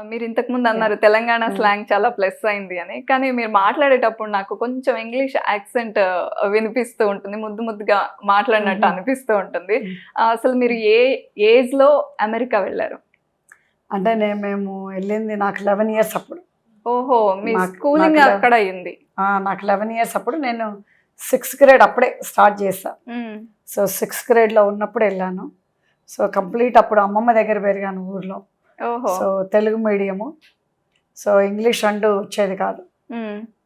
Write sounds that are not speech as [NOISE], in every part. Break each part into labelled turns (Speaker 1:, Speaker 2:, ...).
Speaker 1: మీరు ఇంతకు ముందు అన్నారు తెలంగాణ
Speaker 2: Mm.
Speaker 1: స్లాంగ్ చాలా ప్లస్ అయింది అని. కానీ మీరు మాట్లాడేటప్పుడు నాకు కొంచెం ఇంగ్లీష్ యాక్సెంట్ వినిపిస్తూ ఉంటుంది. ముద్దు ముద్దుగా మాట్లాడినట్టు
Speaker 2: Mhm.
Speaker 1: అనిపిస్తూ ఉంటుంది.
Speaker 2: Mm.
Speaker 1: అసలు మీరు ఏ ఏజ్లో అమెరికా వెళ్ళారు?
Speaker 2: అంటే నేను మేము వెళ్ళింది నాకు లెవెన్ ఇయర్స్ అప్పుడు.
Speaker 1: ఓహో మీ స్కూలింగ్ అక్కడ అయింది.
Speaker 2: నాకు లెవెన్ ఇయర్స్ అప్పుడు నేను సిక్స్త్ గ్రేడ్ అప్పుడే స్టార్ట్
Speaker 1: Mm.
Speaker 2: సో సిక్స్త్ గ్రేడ్లో ఉన్నప్పుడు వెళ్ళాను. సో కంప్లీట్ అప్పుడు అమ్మమ్మ దగ్గర పెరిగాను ఊర్లో. So Telugu medium. So English అంటూ వచ్చేది కాదు.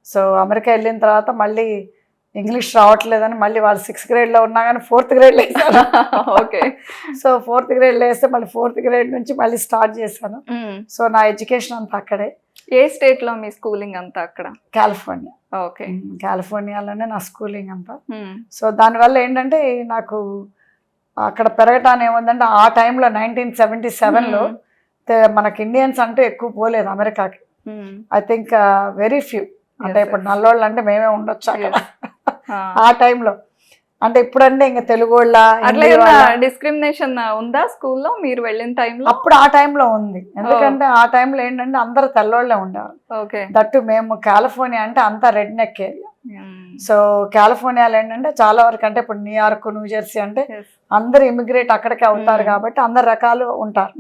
Speaker 2: సో అమెరికా వెళ్ళిన తర్వాత మళ్ళీ ఇంగ్లీష్ రావట్లేదని మళ్ళీ వాళ్ళు సిక్స్త్ గ్రేడ్లో ఉన్నా కానీ ఫోర్త్ గ్రేడ్లో వేసాను [LAUGHS]
Speaker 1: ఓకే.
Speaker 2: సో ఫోర్త్ గ్రేడ్లో వేస్తే మళ్ళీ ఫోర్త్ గ్రేడ్ నుంచి మళ్ళీ స్టార్ట్ చేశాను. సో నా ఎడ్యుకేషన్ అంతా అక్కడే.
Speaker 1: ఏ స్టేట్లో మీ స్కూలింగ్ అంతా అక్కడ?
Speaker 2: కాలిఫోర్నియా.
Speaker 1: ఓకే.
Speaker 2: కాలిఫోర్నియాలోనే నా స్కూలింగ్ అంతా. సో దానివల్ల ఏంటంటే నాకు అక్కడ పెరగటాన్ని ఏముందంటే ఆ టైంలో నైన్టీన్ సెవెంటీ సెవెన్లో. మనకి ఇండియన్స్ అంటూ ఎక్కువ పోలేదు అమెరికాకి. ఐ థింక్ వెరీ ఫ్యూ అంటే ఇప్పుడు. నల్లోళ్ళు అంటే మేమే ఉండొచ్చు అక్కడ. [LAUGHS]
Speaker 1: ఆ.
Speaker 2: టైంలో. అంటే ఇప్పుడంటే ఇంకా తెలుగు వాళ్ళ
Speaker 1: డిస్క్రిమినేషన్ ఉందా స్కూల్లో మీరు వెళ్ళిన టైంలో?
Speaker 2: అప్పుడు ఆ టైంలో ఉంది. ఎందుకంటే ఆ టైంలో ఏంటంటే అందరూ తెల్లోళ్ళే ఉండేవారు
Speaker 1: ఓకే.
Speaker 2: దట్టు మేము కాలిఫోర్నియా అంటే అంతా రెడ్ నెక్ ఏరియా సో కాలిఫోర్నియాలో ఏంటంటే చాలా వరకు అంటే ఇప్పుడు న్యూయార్క్ న్యూ జెర్సీ అంటే అందరు ఇమిగ్రేట్ అక్కడికే అవుతారు
Speaker 1: Hmm.
Speaker 2: కాబట్టి అందరు రకాలు ఉంటారు.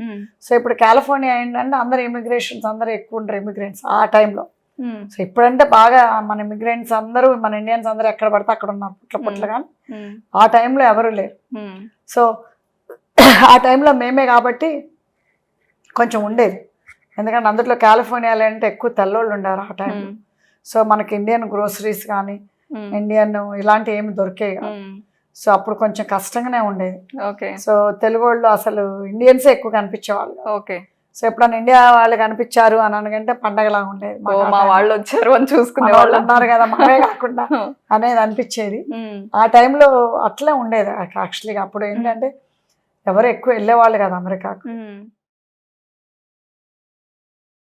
Speaker 2: సో ఇప్పుడు కాలిఫోర్నియా ఏంటంటే అందరు ఇమిగ్రేషన్స్ అందరు ఎక్కువ ఉంటారు ఇమిగ్రెంట్స్ ఆ టైంలో సో ఇప్పుడంటే బాగా మన ఇమిగ్రెంట్స్ అందరూ మన ఇండియన్స్ అందరూ ఎక్కడ పడితే అక్కడ ఉన్నారు పుట్ల పుట్ల కానీ ఆ టైంలో ఎవరు లేరు. సో ఆ టైంలో మేమే కాబట్టి కొంచెం ఉండేది. ఎందుకంటే అందులో కాలిఫోర్నియాలో అంటే ఎక్కువ తెల్లోళ్ళు ఉండారు ఆ టైంలో సో మనకి ఇండియన్ గ్రోసరీస్ కానీ ఇండియన్ ఇలాంటి ఏమి దొరికేవి కాదు. సో అప్పుడు కొంచెం కష్టంగానే ఉండేది.
Speaker 1: ఓకే
Speaker 2: సో తెలుగు వాళ్ళు అసలు ఇండియన్సే ఎక్కువ కనిపించేవాళ్ళు.
Speaker 1: ఓకే
Speaker 2: సో ఎప్పుడన్నా ఇండియా వాళ్ళు కనిపించారు అని అనగంటే పండగలా ఉండేది
Speaker 1: మా. వాళ్ళు వచ్చారు అని చూసుకునే
Speaker 2: వాళ్ళు ఉన్నారు కదా మనమే కాకుండా [LAUGHS] అనేది అనిపించేది. ఆ టైంలో అట్లే ఉండేది యాక్చువల్గా అప్పుడు ఏంటంటే ఎవరు ఎక్కువ వెళ్ళేవాళ్ళు కదా అమెరికాకు.